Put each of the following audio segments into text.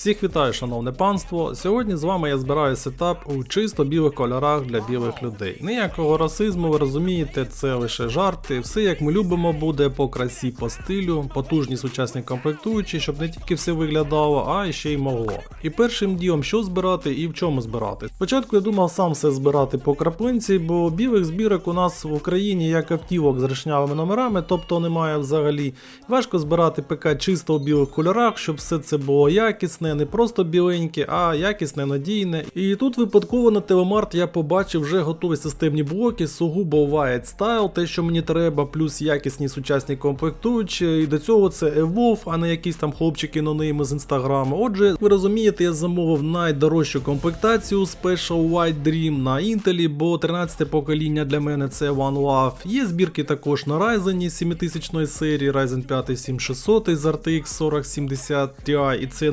Всіх вітаю, шановне панство. Сьогодні з вами я збираю сетап у чисто білих кольорах для білих людей. Ніякого расизму, ви розумієте, це лише жарти. Все як ми любимо буде по красі, по стилю, потужні сучасні комплектуючі, щоб не тільки все виглядало, а ще й могло. І першим ділом, що збирати і в чому збирати. Спочатку я думав сам все збирати по краплинці, бо білих збірок у нас в Україні як автівок з решнявими номерами, тобто немає взагалі. Важко збирати ПК чисто у білих кольорах, щоб все це було якісне, не просто біленьке, а якісне, надійне. І тут випадково на Телемарт я побачив вже готові системні блоки, сугубо White Style, те, що мені треба, плюс якісні сучасні комплектуючі. І до цього це Evolve, а не якісь там хлопчики нонейми з інстаграму. Отже, ви розумієте, я замовив найдорожчу комплектацію Special White Dream на Intel, бо 13 покоління для мене це One Love. Є збірки також на Ryzen 7000 серії, Ryzen 5 7600 з RTX 4070 Ti, і це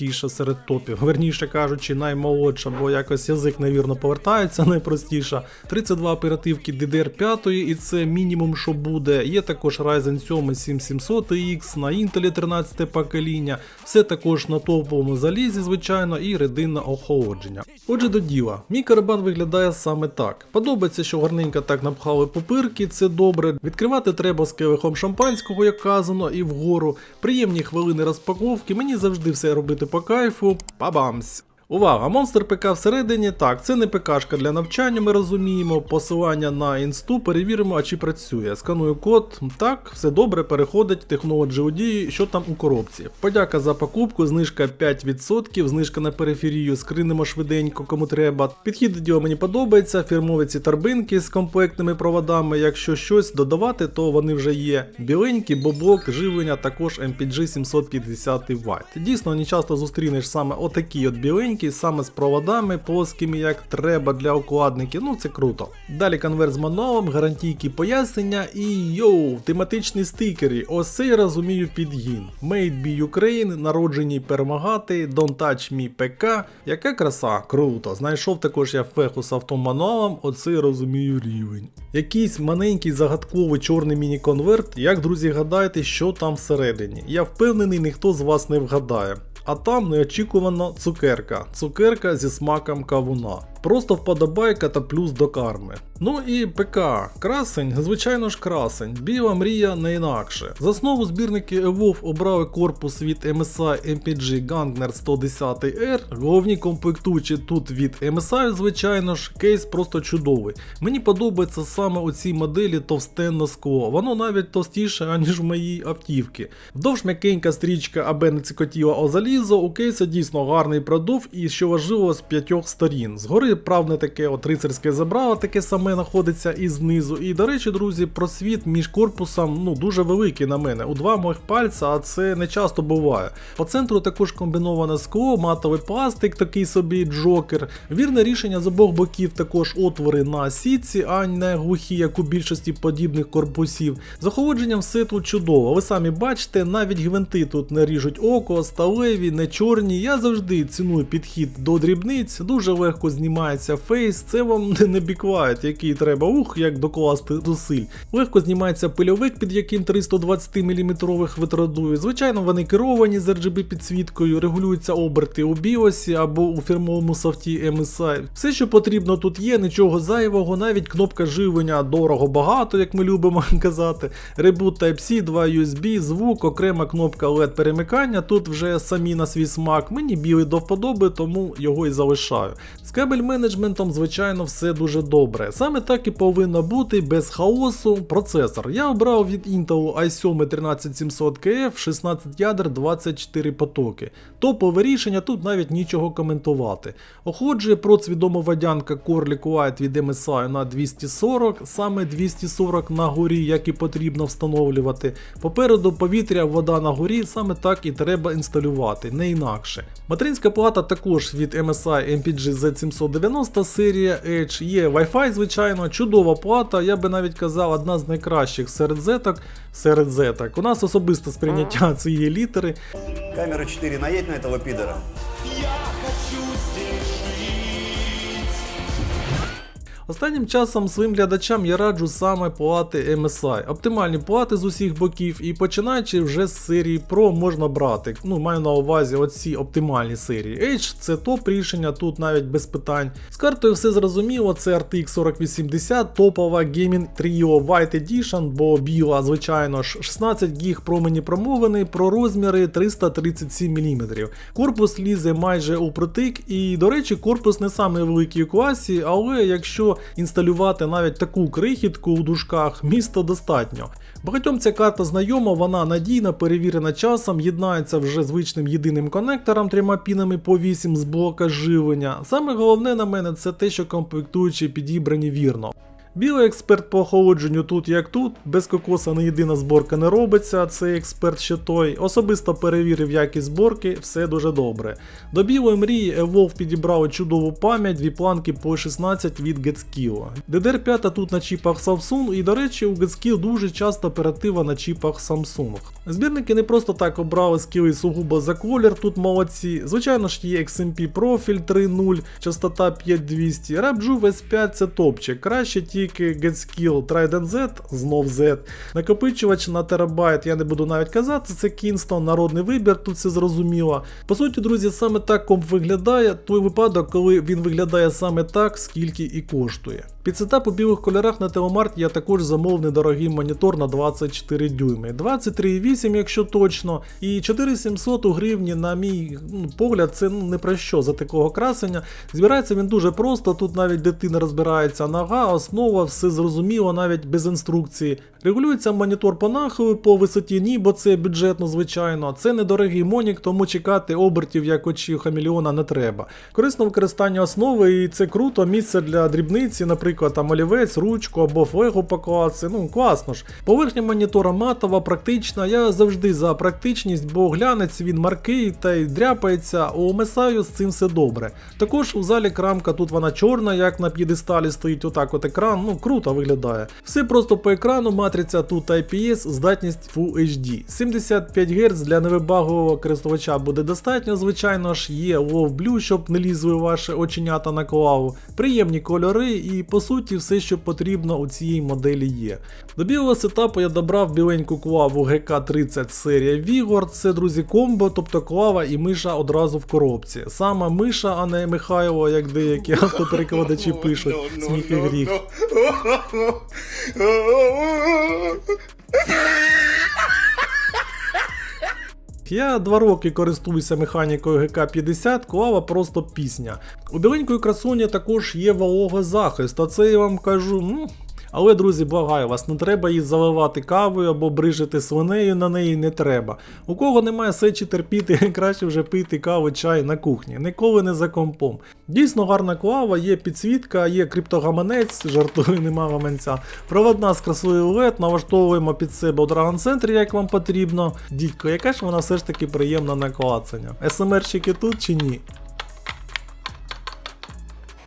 найпростіша серед топів. Верніше кажучи, наймолодша, бо якось язик, невірно, повертається, найпростіша. 32 оперативки DDR5, і це мінімум, що буде. Є також Ryzen 7 7700X на Intel 13 покоління. Все також на топовому залізі, звичайно, і рединне охолодження. Отже, до діла. Мій карабан виглядає саме так. Подобається, що гарненько так напхали пупирки, це добре. Відкривати треба з келихом шампанського, як казано, і вгору. Приємні хвилини розпаковки. Мені завжди все робити по кайфу. Па-бамсь! Увага, монстр ПК всередині. Так, це не ПКшка для навчання, ми розуміємо. Посилання на інсту, перевіримо, а чи працює. Сканую код. Так, все добре, переходить Technology OD, що там у коробці. Подяка за покупку, знижка 5%, знижка на периферію, скринемо швиденько, кому треба. Підхід до діла мені подобається, фірмові ці торбинки з комплектними проводами. Якщо щось додавати, то вони вже є. Біленькі, боблок, живлення, також MPG 750 Вт. Дійсно, не часто зустрінеш саме отакі от біленькі саме з проводами плоскими, як треба для укладників. Ну це круто. Далі конверт з мануалом, гарантійки пояснення і йоу, тематичні стикери. Ось я розумію підгін. Made be Ukraine, народжені перемагати, Don't touch me ПК. Яка краса, круто. Знайшов також я феху з автомануалом, оце я розумію рівень. Якийсь маленький загадковий чорний міні-конверт. Як друзі гадаєте, що там всередині? Я впевнений, ніхто з вас не вгадає. А там неочікувано цукерка. Цукерка зі смаком кавуна. Просто вподобайка та плюс до карми. Ну і ПК. Красень, звичайно ж красень. Біла мрія не інакше. За основу збірники Evolve обрали корпус від MSI MPG Gangner 110R. Головні комплектуючі тут від MSI, звичайно ж, кейс просто чудовий. Мені подобається саме у цій моделі товстенне скло. Воно навіть товстіше, аніж в моїй автівці. Вдовж м'якенька стрічка, аби не цікотіла о залізо, у кейса дійсно гарний продув і що важливо з п'ятьох сторін. Згори правне таке от рицарське забрало, таке саме знаходиться і знизу. І до речі, друзі, просвіт між корпусом ну дуже великий на мене. У два моїх пальця, а це не часто буває. По центру також комбіноване скло, матовий пластик, такий собі джокер. Вірне рішення з обох боків також отвори на сітці, а не глухі, як у більшості подібних корпусів. З охолодженням все тут чудово. Ви самі бачите, навіть гвинти тут не ріжуть око, сталеві, не чорні. Я завжди ціную підхід до дрібниць, дуже легко знімається фейс. Це вам не біквайт, який треба ух, як докласти зусиль. Легко знімається пильовик, під яким 320 мм витрадує. Звичайно, вони керовані з RGB підсвіткою, регулюються оберти у BIOS або у фірмовому софті MSI. Все, що потрібно тут є, нічого зайвого, навіть кнопка живлення дорого багато, як ми любимо казати. Reboot Type-C, 2 USB, звук, окрема кнопка LED перемикання. Тут вже самі на свій смак. Мені білий до вподоби, тому його і залишаю. З кабель менеджментом, звичайно, все дуже добре. Саме так і повинно бути без хаосу. Процесор. Я обрав від Intel i7 13700KF 16 ядер 24 потоки. Топове рішення, тут навіть нічого коментувати. Оходжує процвідомо-водянка Corlic Light від MSI на 240, саме 240 на горі, як і потрібно встановлювати. Попереду повітря, вода на горі, саме так і треба інсталювати, не інакше. Материнська плата також від MSI MPG Z790 серія Edge. Є Wi-Fi, звичайно, чудова плата, я би навіть казав, одна з найкращих серед зеток. Серед зеток. У нас особисте сприйняття цієї літери. Камера 4, наедь на этого пидора. Останнім часом своїм глядачам я раджу саме плати MSI, оптимальні плати з усіх боків, і починаючи вже з серії Pro можна брати. Ну, маю на увазі оці оптимальні серії. Edge це топ рішення, тут навіть без питань. З картою все зрозуміло, це RTX 4080, топова Gaming Trio White Edition, бо біла, звичайно ж, 16 ГБ промені промовини, про розміри 337 мм. Корпус лізе майже у притик, і, до речі, корпус не самий великий у класі, але якщо інсталювати навіть таку крихітку у дужках, міста достатньо. Багатьом ця карта знайома, вона надійна, перевірена часом, єднається вже звичним єдиним конектором трьома пінами по 8 з блока живлення. Саме головне на мене це те, що комплектуючі підібрані вірно. Білий експерт по охолодженню тут як тут, без кокоса не єдина зборка не робиться, цей експерт ще той. Особисто перевірив якість зборки, все дуже добре. До білої мрії Evolve підібрали чудову пам'ять, дві планки по 16 від GetSkill. DDR5 тут на чіпах Samsung, і до речі, у GetSkill дуже часто оператива на чіпах Samsung. Збірники не просто так обрали скіли сугубо за колір, тут молодці. Звичайно ж є XMP профіль 3.0, частота 5200. Rapjuve S5 це топчик. Краще тільки GetSkill Trident Z, знов Z. Накопичувач на терабайт, я не буду навіть казати, це Kingston, народний вибір, тут все зрозуміло. По суті, друзі, саме так комп виглядає, той випадок, коли він виглядає саме так, скільки і коштує. Під сетап у білих кольорах на Телемарт я також замовив недорогий монітор на 24 дюйми, 23,8 якщо точно, і 4700 у гривні, на мій ну, погляд, це ну, не про що за такого красення. Збирається він дуже просто, тут навіть дитина розбирається нога, основа, все зрозуміло, навіть без інструкції. Регулюється монітор по по висоті ні, бо це бюджетно, звичайно. Це недорогий монік, тому чекати обертів як очі хамелеона не треба. Корисне використання основи, і це круто, місце для дрібниці, наприклад, там олівець, ручку або флегу покласти. Ну класно ж. Поверхня монітора матова, практична. Я завжди за практичність, бо глянець він маркий та й дряпається, у Месаю з цим все добре. Також у залі крамка тут вона чорна, як на п'єдесталі стоїть отак от екран. Ну круто виглядає. Все просто по екрану, матриця тут IPS, здатність Full HD. 75 Гц для невибагового користувача буде достатньо, звичайно ж, є Love Blue, щоб не лізли ваші оченята на клаву. Приємні кольори і по суті все, що потрібно у цій моделі є. До білого сетапу я добрав біленьку клаву GK30 серія Vigor. Це, друзі, комбо, тобто клава і миша одразу в коробці. Сама миша, а не Михайло, як деякі автоперекладачі пишуть. Сміх і гріх. Я два роки користуюся механікою ГК-50, клава просто пісня. У біленької красуні також є вологозахист, а це я вам кажу, ну. Але, друзі, благаю вас, не треба її заливати кавою або брижити свинею на неї не треба. У кого немає сечі терпіти, краще вже пити каву, чай на кухні, ніколи не за компом. Дійсно гарна клава, є підсвітка, є криптогаманець, жартую, нема гаманця. Проводна з красою LED, налаштовуємо під себе у Dragon Center, як вам потрібно. Дідько, яка ж вона все ж таки приємна на клацання. СМРщики тут чи ні?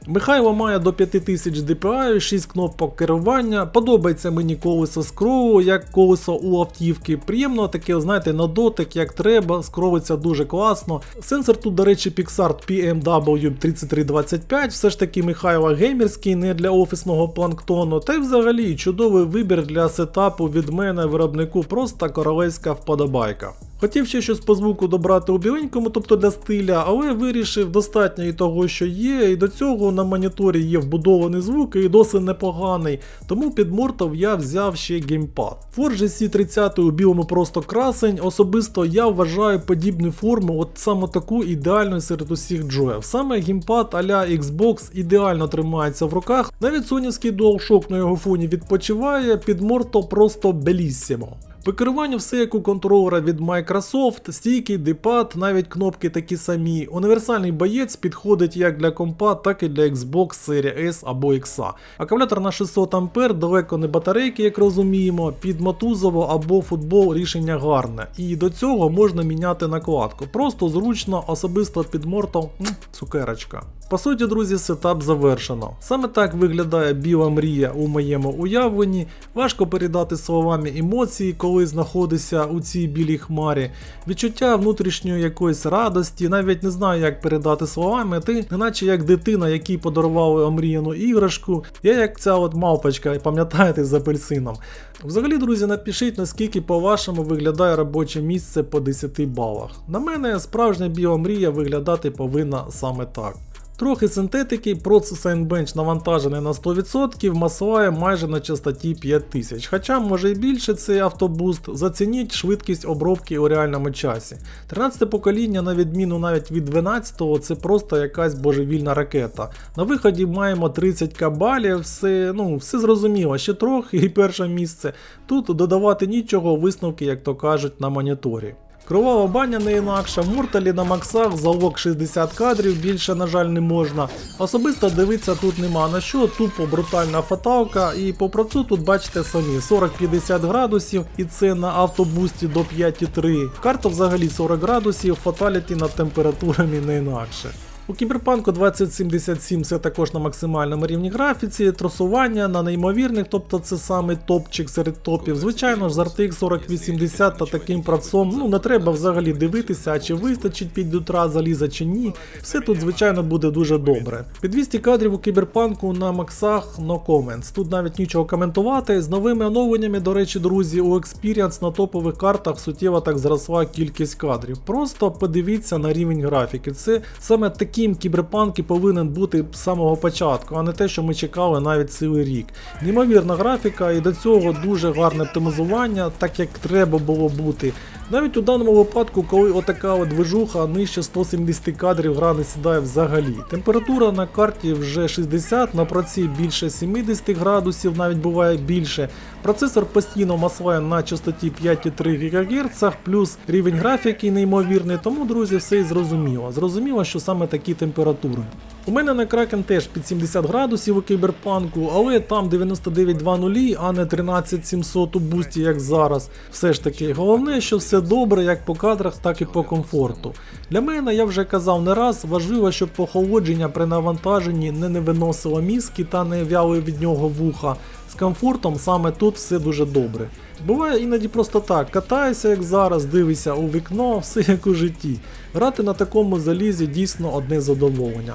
Михайло має до 5000 DPI, 6 кнопок керування. Подобається мені колесо скрову, як колесо у автівки. Приємно таке, знаєте, на дотик, як треба, скровиться дуже класно. Сенсор тут, до речі, Pixart PMW3325, все ж таки Михайло геймерський, не для офісного планктону. Та й взагалі чудовий вибір для сетапу від мене виробнику, просто королевська вподобайка. Хотів ще щось по звуку добрати у біленькому, тобто для стиля, але вирішив достатньо і того, що є, і до цього на моніторі є вбудований звук і досить непоганий, тому під Мортов я взяв ще геймпад. Forge C30 у білому просто красень, особисто я вважаю подібну форму, от саме таку ідеальною серед усіх джоїв. Саме геймпад а-ля Xbox ідеально тримається в руках, навіть сонівський DualShock на його фоні відпочиває, під Морто просто беліссимо. По керуванню все як у контролера від Microsoft, стійкий, дипад, навіть кнопки такі самі. Універсальний боєць підходить як для компа, так і для Xbox серії S або X. Акумулятор на 600 А, далеко не батарейки, як розуміємо, під мотузово або футбол рішення гарне. І до цього можна міняти накладку. Просто зручно, особисто під мортом, цукерочка. По суті, друзі, сетап завершено. Саме так виглядає біла мрія у моєму уявленні. Важко передати словами емоції, коли коли знаходишся у цій білій хмарі. Відчуття внутрішньої якоїсь радості, навіть не знаю, як передати словами. Ти неначе як дитина, якій подарували омріяну іграшку. Я як ця от мавпочка, пам'ятаєте, з апельсином. Взагалі, друзі, напишіть, наскільки по-вашому виглядає робоче місце по 10 балах. На мене справжня біомрія виглядати повинна саме так. Трохи синтетики, процес Bench навантажений на 100%, масоває майже на частоті 5000. Хоча може і більше цей автобуст, зацініть швидкість обробки у реальному часі. 13 покоління, на відміну навіть від 12-го, це просто якась божевільна ракета. На виході маємо 30 кабалів, все, ну, все зрозуміло, ще трохи і перше місце. Тут додавати нічого, висновки, як то кажуть, на моніторі. Кровава баня не інакша, в Мурталі на максах залог 60 кадрів, більше, на жаль, не можна. Особисто дивитися тут нема на що, тупо брутальна фаталка, і по процу тут бачите самі 40-50 градусів, і це на автобусті до 5,3. Карта взагалі 40 градусів, фаталіті над температурами не інакше. У Кіберпанку 2077 це також на максимальному рівні графіці, тросування на неймовірних, тобто це саме топчик серед топів. Звичайно ж, з RTX 4080 та таким працом ну не треба взагалі дивитися, чи вистачить під утра заліза чи ні. Все тут, звичайно, буде дуже добре. Під 200 кадрів у Кіберпанку на максах no comments. Тут навіть нічого коментувати. З новими оновленнями, до речі, друзі, у Experience на топових картах суттєво так зросла кількість кадрів. Просто подивіться на рівень графіки. Це саме таким кіберпанк і повинен бути з самого початку, а не те, що ми чекали навіть цілий рік. Неймовірна графіка, і до цього дуже гарне оптимізування, так як треба було бути. Навіть у даному випадку, коли отака от движуха нижче 170 кадрів гра не сідає взагалі. Температура на карті вже 60, на праці більше 70 градусів, навіть буває більше. Процесор постійно маслає на частоті 5,3 ГГц, плюс рівень графіки неймовірний, тому, друзі, все і зрозуміло. Зрозуміло, що саме такі температури. У мене на Kraken теж під 70 градусів у кіберпанку, але там 9920, а не 13700 у бусті, як зараз. Все ж таки, головне, що все добре як по кадрах, так і по комфорту. Для мене, я вже казав не раз, важливо, щоб похолодження при навантаженні не, не виносило мізки та не вяли від нього вуха. З комфортом саме тут все дуже добре. Буває іноді просто так, катаюся як зараз, дивишся у вікно, все як у житті. Грати на такому залізі дійсно одне задоволення.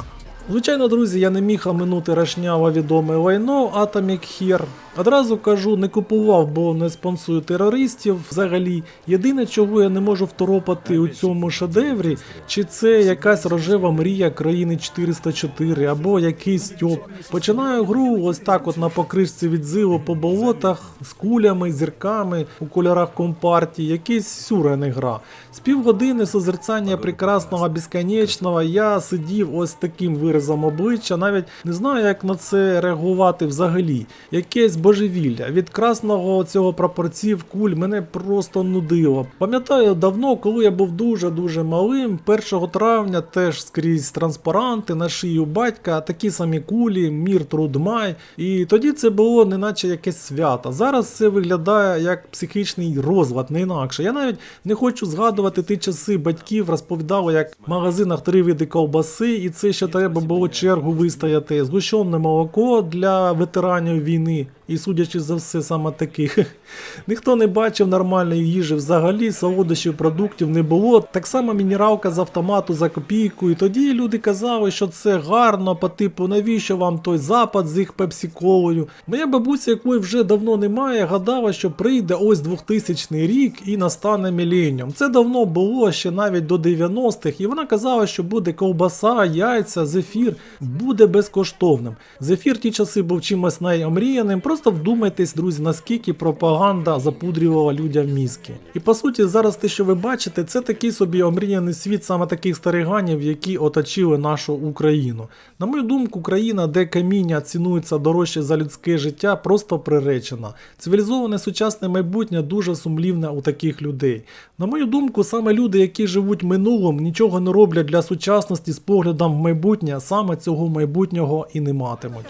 Звичайно, друзі, я не міг оминути рашняво відоме лайно Atomic Here. Одразу кажу, не купував, бо не спонсую терористів взагалі. Єдине, чого я не можу второпати у цьому шедеврі, чи це якась рожева мрія країни 404 або якийсь стьоп. Починаю гру ось так, от на покришці від зилу по болотах з кулями, зірками у кольорах компартії, якийсь сюра не гра. З півгодини созерцання прекрасного безконечного я сидів ось таким виразом обличчя, навіть не знаю, як на це реагувати взагалі. Якесь божевілля. Від красного цього прапорців куль мене просто нудило. Пам'ятаю давно, коли я був дуже-дуже малим, 1 травня теж скрізь транспаранти на шию батька, такі самі кулі, мір труд май. І тоді це було неначе якесь свято. Зараз це виглядає як психічний розлад, не інакше. Я навіть не хочу згадувати ті часи батьків, розповідали, як в магазинах три види ковбаси, і це ще треба було чергу вистояти. Згущене молоко для ветеранів війни. І судячи за все, саме таких. Ніхто не бачив нормальної їжі взагалі, солодощів продуктів не було. Так само мінералка з автомату за копійку. І тоді люди казали, що це гарно, по типу, навіщо вам той запад з їх пепсі-колою. Моя бабуся, якої вже давно немає, гадала, що прийде ось 2000 рік і настане міленіум. Це давно було ще навіть до 90-х, і вона казала, що буде ковбаса, яйця, зефір, буде безкоштовним. Зефір ті часи був чимось найомріяним. Просто вдумайтесь, друзі, наскільки пропаганда запудрювала людям мізки. І по суті, зараз те, що ви бачите, це такий собі омріяний світ саме таких стариганів, які оточили нашу Україну. На мою думку, країна, де каміння цінується дорожче за людське життя, просто приречена. Цивілізоване сучасне майбутнє дуже сумлівне у таких людей. На мою думку, саме люди, які живуть минулим, нічого не роблять для сучасності з поглядом в майбутнє, саме цього майбутнього і не матимуть.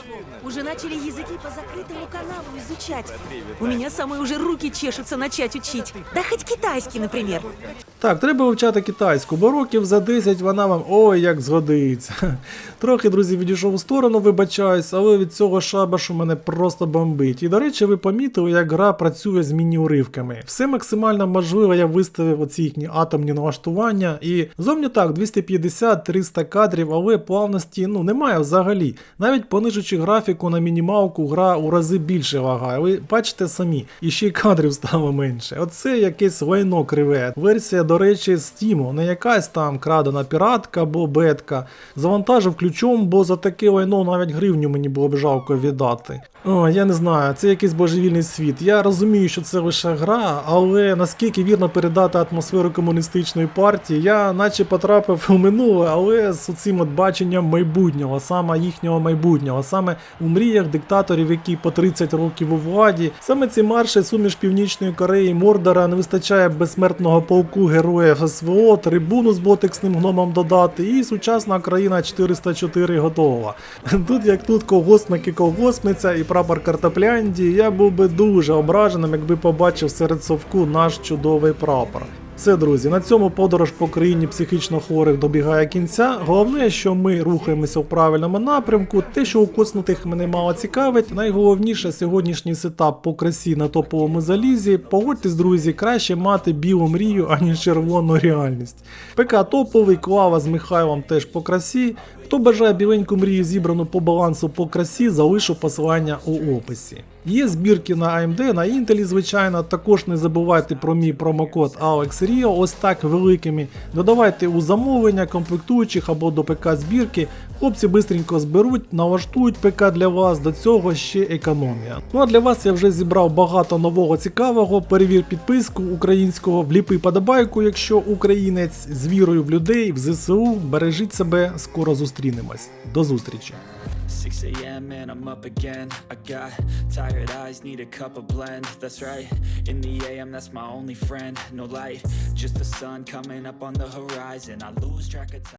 Уже начали языки по закрытому изучать. У меня самые уже руки чешутся начать учить. Да хоть китайский, например. Так, треба вивчати китайську, бо років за 10 вона вам ой як згодиться. Трохи, друзі, відійшов у сторону, вибачаюсь, але від цього шабашу мене просто бомбить. І до речі, ви помітили, як гра працює з міні-уривками. Все максимально можливе я виставив оці їхні атомні налаштування. І зовні так, 250-300 кадрів, але плавності ну немає взагалі. Навіть понижуючи графіку на мінімалку, гра у рази більше лагає. Ви бачите самі, і ще й кадрів стало менше. Оце якесь лайно криве. Версія, до речі, Steam, не якась там крадена піратка або бетка. Завантажив ключом, бо за таке лайно навіть гривню мені було б жалко віддати. О, я не знаю, це якийсь божевільний світ. Я розумію, що це лише гра, але наскільки вірно передати атмосферу комуністичної партії, я наче потрапив у минуле, але з цим от баченням майбутнього, саме їхнього майбутнього, саме у мріях диктаторів, які по 30 років у владі. Саме ці марші суміш Північної Кореї Мордора не вистачає безсмертного полку героїв СВО, трибуну з ботексним гномом додати, і сучасна країна 404 готова. Тут як тут колгоспник і колгоспниця і прапор картопляндії, я був би дуже ображеним, якби побачив серед совку наш чудовий прапор. Все, друзі, на цьому подорож по країні психічно хворих добігає кінця. Головне, що ми рухаємося в правильному напрямку. Те, що у коцнутих мене мало цікавить. Найголовніше сьогоднішній сетап по красі на топовому залізі. Погодьтесь, друзі, краще мати білу мрію, аніж червону реальність. ПК топовий, клава з Михайлом теж по красі. Хто бажає біленьку мрію зібрану по балансу по красі, залишу посилання у описі. Є збірки на AMD, на Intel, звичайно. Також не забувайте про мій промокод AlexRio, ось так великими. Додавайте у замовлення комплектуючих або до ПК збірки. Хлопці бистренько зберуть, налаштують ПК для вас, до цього ще економія. Ну а для вас я вже зібрав багато нового цікавого. Перевір підписку українського, вліпи подобайку, якщо українець з вірою в людей, в ЗСУ. Бережіть себе, скоро зустрінемось. До зустрічі! 6 a.m. and I'm up again. I got tired eyes, need a cup of blend. That's right. In the AM, that's my only friend. No light, just the sun coming up on the horizon. I lose track of time.